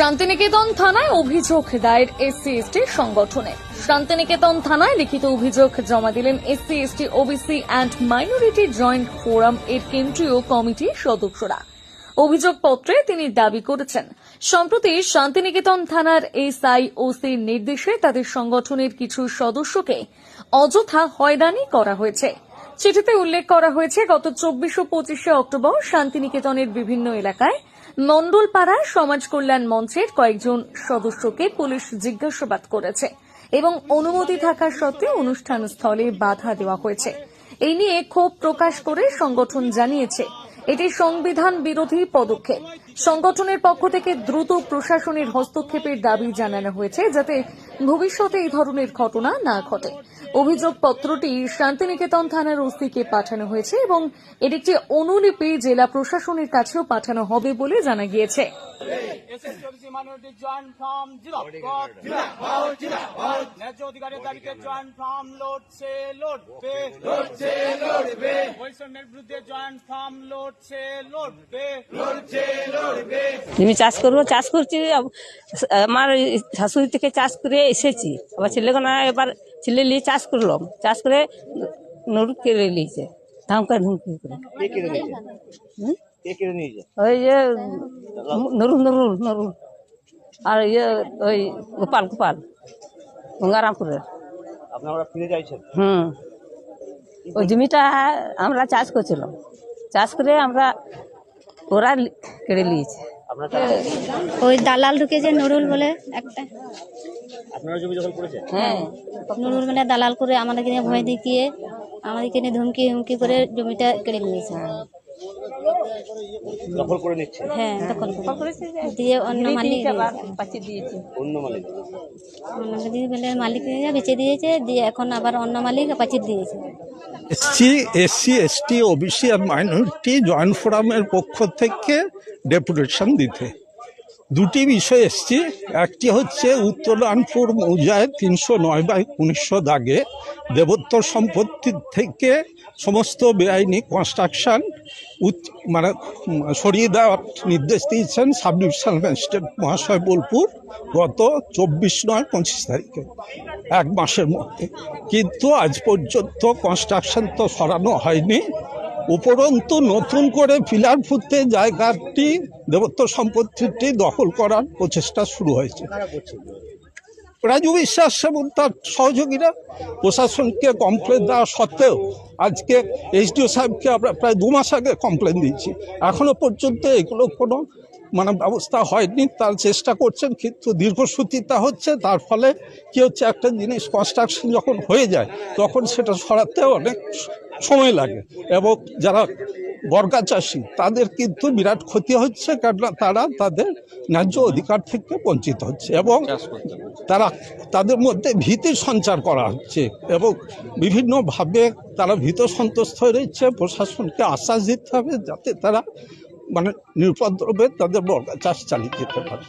শান্তিনিকেতন থানায় অভিযোগ দায়ের এসসি এসটি সংগঠনে। শান্তিনিকেতন থানায় লিখিত অভিযোগ জমা দিলেন SC ST, OBC and minority joint forum এর কেন্দ্রীয় কমিটির সদস্যরা। অভিযোগপত্রে তিনি দাবি করেছেন, সম্প্রতি শান্তিনিকেতন থানার এসআই ওসির নির্দেশে তাদের সংগঠনের কিছু সদস্যকে অযথা হয়রানি করা হয়েছে। চিঠিতে উল্লেখ করা হয়েছে, গত চব্বিশ ও পঁচিশে অক্টোবর শান্তিনিকেতনের বিভিন্ন এলাকায় মণ্ডলপাড়া সমাজ কল্যাণ মঞ্চের কয়েকজন সদস্যকে পুলিশ জিজ্ঞাসাবাদ করেছে এবং অনুমতি থাকা সত্ত্বেও অনুষ্ঠান স্থলে বাধা দেওয়া হয়েছে। এই নিয়ে ক্ষোভ প্রকাশ করে সংগঠন জানিয়েছে, এটি সংবিধান বিরোধী পদক্ষেপ। সংগঠনের পক্ষ থেকে দ্রুত প্রশাসনের হস্তক্ষেপের দাবি জানানো হয়েছে যাতে ভবিষ্যতে এই ধরনের ঘটনা না ঘটে। অভিযোগপত্রটি শান্তিনিকেতন থানার ওসিকে পাঠানো হয়েছে এবং এর একটি অনুলিপি জেলা প্রশাসনের কাছেও পাঠানো হবে বলে জানা গিয়েছে। SSC minority joint from zero. ন্যায্য অধিকারের দাবিতে জয়েন্ট ফ্রম লড়ছে লড়বে। লড়ছে লড়বে। বৈষম্যের বিরুদ্ধে জয়েন্ট ফ্রম লড়ছে লড়বে। লড়ছে লড়বে। আমি চাষ করব চাষ করছি আমার শাশুড়ি থেকে চাষ করে এসেছি। আবার ছেলেগুলো এবার ছেলে নিয়ে চাষ করলাম। চাষ করে নরু কেড়ে নিয়েছে ধামকা ধুমকি করে। ওই যে নরুল নরুল নরুল আর ইয়ে ওই গোপাল গোপাল গঙ্গারামপুরের আপনারা ফিরে চাইছেন হুম। ওই জমিটা আমরা চাষ করছিলাম। চাষ করে আমরা ওরা কেড়ে নিয়েছে। ওই দালাল ঢুকেছে নুরুল বলে একটা। আপনারা জমি দখল করেছেন? হ্যাঁ। নুরুল মানে দালাল করে আমাদেরকে নিয়ে ভয় দেখিয়ে আমাদেরকে নিয়ে ধমকি হুমকি করে জমিটা কেড়ে নিয়েছে। দখল করে নিচ্ছে? হ্যাঁ তখন দিয়ে অন্য মালিক পাচ্ছে দিয়েছে। অন্য মালিক। অন্য মালিক বলে মালিক বেঁচে দিয়েছে দিয়ে এখন আবার অন্য মালিক পাচিয়ে দিয়েছে। এসসি এসসি এসটি ওবিসি আর মাইনরিটি জয়েন্ট ফোরামের পক্ষ থেকে ডেপুটেশন দিতে। দুটি বিষয় এসছি। একটি হচ্ছে উত্তরায়ণপুর মৌজায় তিনশো নয় বাই উনিশশো দাগে দেবোত্তর সম্পত্তি থেকে সমস্ত বেআইনি কনস্ট্রাকশন মানে সরিয়ে দেওয়ার নির্দেশ দিয়েছেন সাব ডিভিশনাল ম্যাজিস্ট্রেট মহাশয় বোলপুর গত চব্বিশ নয় পঁচিশ তারিখে, এক মাসের মধ্যে। কিন্তু আজ পর্যন্ত কনস্ট্রাকশান তো সরানো হয়নি। উপরন্তু নতুন করে ফিলার ফুটতে জায়গাটি দেবত্ব সম্পত্তিটি দখল করার প্রচেষ্টা শুরু হয়েছে। রাজু বিশ্বাস এবং তার সহযোগীরা প্রশাসনকে কমপ্লেন দেওয়া সত্ত্বেও আজকে এইচডিও সাহেবকে আমরা প্রায় দু মাস আগে কমপ্লেন দিয়েছি। এখনও পর্যন্ত এগুলো কোনো মানে ব্যবস্থা হয়নি, তার চেষ্টা করছেন কিন্তু দীর্ঘসূত্রিতা হচ্ছে, তার ফলে কি হচ্ছে, একটা জিনিস কনস্ট্রাকশন যখন হয়ে যায়, তখন সেটা সরাতে অনেক সময় লাগে। এবং যারা বর্গা চাষি তাদের কিন্তু বিরাট ক্ষতি হচ্ছে কেননা তারা তাদের ন্যায্য অধিকার থেকে বঞ্চিত হচ্ছে এবং তারা তাদের মধ্যে ভীতি সঞ্চার করা হচ্ছে এবং বিভিন্নভাবে তারা ভীত সন্তুষ্ট হয়ে রয়েছে। প্রশাসনকে আশ্বাস দিতে হবে যাতে তারা মানে নিরুপদ্রবে তাদের বর্গা চাষ চালিয়ে যেতে পারে।